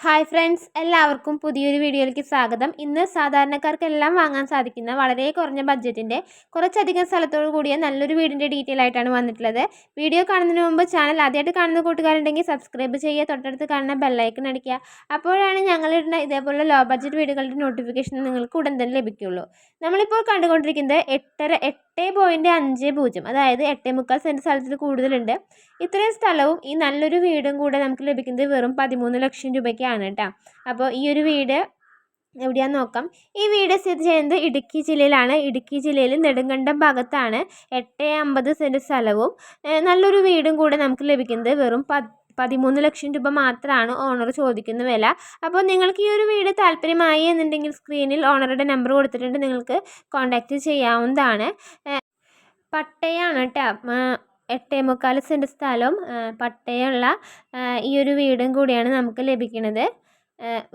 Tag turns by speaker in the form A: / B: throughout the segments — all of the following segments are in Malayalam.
A: ഹായ് ഫ്രണ്ട്സ് എല്ലാവർക്കും പുതിയൊരു വീഡിയോയിലേക്ക് സ്വാഗതം. ഇന്ന് സാധാരണക്കാർക്കെല്ലാം വാങ്ങാൻ സാധിക്കുന്ന വളരെ കുറഞ്ഞ ബഡ്ജറ്റിന്റെ കുറച്ചധികം സ്ഥലത്തോടു കൂടിയ നല്ലൊരു വീടിന്റെ ഡീറ്റെയിൽ ആയിട്ടാണ് വന്നിട്ടുള്ളത്. വീഡിയോ കാണുന്നതിന് മുമ്പ് ചാനൽ ആദ്യമായിട്ട് കാണുന്ന കൂട്ടുകാരുണ്ടെങ്കിൽ സബ്സ്ക്രൈബ് ചെയ്യുക തൊട്ടടുത്ത് കാണുന്ന ബെല്ലൈക്കൺ അടിക്കുക. അപ്പോഴാണ് ഞങ്ങളിടുന്ന ഇതേപോലുള്ള ലോ ബഡ്ജറ്റ് വീടുകളുടെ നോട്ടിഫിക്കേഷൻ നിങ്ങൾക്ക് ഉടൻ തന്നെ ലഭിക്കുകയുള്ളൂ. നമ്മളിപ്പോൾ കണ്ടുകൊണ്ടിരിക്കുന്നത് എട്ടര എട്ട് പോയിന്റ് അഞ്ച് പൂജ്യം അതായത് എട്ടേ മുക്കാൽ സെന്റ് സ്ഥലത്തിൽ കൂടുതലുണ്ട്. ഇത്രയും സ്ഥലവും ഈ നല്ലൊരു വീടും കൂടെ നമുക്ക് ലഭിക്കുന്നത് വെറും പതിമൂന്ന് ലക്ഷം രൂപയ്ക്കാണ് കേട്ടോ അപ്പോൾ ഈ ഒരു വീട് എവിടെയാണെന്ന് നോക്കാം. ഈ വീട് സ്ഥിതി ചെയ്യുന്നത് ഇടുക്കി ജില്ലയിലാണ്. ഇടുക്കി ജില്ലയിൽ നെടുങ്കണ്ടം ഭാഗത്താണ്. എട്ട് അമ്പത് സെന്റ് സ്ഥലവും. നല്ലൊരു വീടും കൂടെ നമുക്ക് ലഭിക്കുന്നത് വെറും പത്ത് പതിമൂന്ന് ലക്ഷം രൂപ മാത്രമാണ് ഓണർ ചോദിക്കുന്ന വില. അപ്പോൾ നിങ്ങൾക്ക് ഈ ഒരു വീട് താല്പര്യമായി എന്നുണ്ടെങ്കിൽ സ്ക്രീനിൽ ഓണറുടെ നമ്പർ കൊടുത്തിട്ടുണ്ട്. നിങ്ങൾക്ക് കോൺടാക്റ്റ് ചെയ്യാവുന്നതാണ്. പട്ടയാണ് കേട്ടോ എട്ടേ മുക്കാൽ സെന്റ് സ്ഥലവും പട്ടയമുള്ള ഈ ഒരു വീടും കൂടിയാണ് നമുക്ക് ലഭിക്കുന്നത്.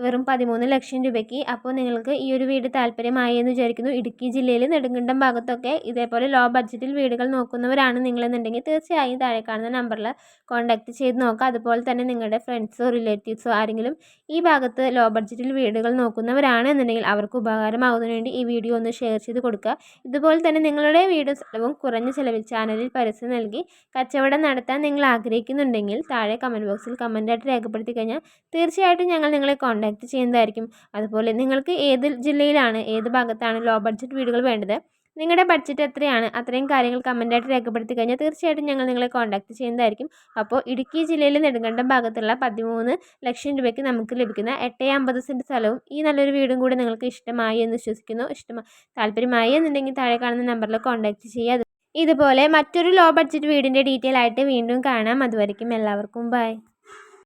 A: വെറും പതിമൂന്ന് ലക്ഷം രൂപയ്ക്ക് അപ്പോൾ നിങ്ങൾക്ക് ഈ ഒരു വീട് താല്പര്യമായി എന്ന് വിചാരിക്കുന്നു. ഇടുക്കി ജില്ലയിൽ നെടുങ്കണ്ടം ഭാഗത്തൊക്കെ ഇതേപോലെ ലോ ബഡ്ജറ്റിൽ വീടുകൾ നോക്കുന്നവരാണ് നിങ്ങളെന്നുണ്ടെങ്കിൽ തീർച്ചയായും താഴെ കാണുന്ന നമ്പറിൽ കോൺടാക്റ്റ് ചെയ്ത് നോക്കുക. അതുപോലെ തന്നെ നിങ്ങളുടെ ഫ്രണ്ട്സോ റിലേറ്റീവ്സോ ആരെങ്കിലും ഈ ഭാഗത്ത് ലോ ബഡ്ജറ്റിൽ വീടുകൾ നോക്കുന്നവരാണ് എന്നുണ്ടെങ്കിൽ അവർക്ക് ഉപകാരമാകുന്നതിന് വേണ്ടി ഈ വീഡിയോ ഒന്ന് ഷെയർ ചെയ്ത് കൊടുക്കുക. ഇതുപോലെ തന്നെ നിങ്ങളുടെ വീടും സ്ഥലവും കുറഞ്ഞ ചിലവിൽ ചാനലിൽ പരസ്യം നൽകി കച്ചവടം നടത്താൻ നിങ്ങൾ ആഗ്രഹിക്കുന്നുണ്ടെങ്കിൽ താഴെ കമന്റ് ബോക്സിൽ കമന്റായിട്ട് രേഖപ്പെടുത്തി കഴിഞ്ഞാൽ തീർച്ചയായിട്ടും ഞങ്ങൾ നിങ്ങളെ നിങ്ങളെ കോൺടാക്റ്റ് ചെയ്യുന്നതായിരിക്കും. അതുപോലെ നിങ്ങൾക്ക് ഏത് ജില്ലയിലാണ് ഏത് ഭാഗത്താണ് ലോ ബഡ്ജറ്റ് വീടുകൾ വേണ്ടത് നിങ്ങളുടെ ബഡ്ജറ്റ് എത്രയാണ് അത്രയും കാര്യങ്ങൾ കമന്റായിട്ട് രേഖപ്പെടുത്തി കഴിഞ്ഞാൽ തീർച്ചയായിട്ടും ഞങ്ങൾ നിങ്ങളെ കോൺടാക്ട് ചെയ്യുന്നതായിരിക്കും. അപ്പോൾ ഇടുക്കി ജില്ലയിലെ നെടുങ്കണ്ടം ഭാഗത്തുള്ള പതിമൂന്ന് ലക്ഷം രൂപയ്ക്ക് നമുക്ക് ലഭിക്കുന്ന എട്ടേ അമ്പത് സെന്റ് സ്ഥലവും ഈ നല്ലൊരു വീടും കൂടി നിങ്ങൾക്ക് ഇഷ്ടമായി എന്ന് വിശ്വസിക്കുന്നു. ഇഷ്ടമായി താല്പര്യമായി എന്നുണ്ടെങ്കിൽ താഴെ കാണുന്ന നമ്പറിൽ കോൺടാക്ട് ചെയ്യുക. ഇതുപോലെ മറ്റൊരു ലോ ബഡ്ജറ്റ് വീടിന്റെ ഡീറ്റെയിൽ ആയിട്ട് വീണ്ടും കാണാം. അതുവരയ്ക്കും എല്ലാവർക്കും ബൈ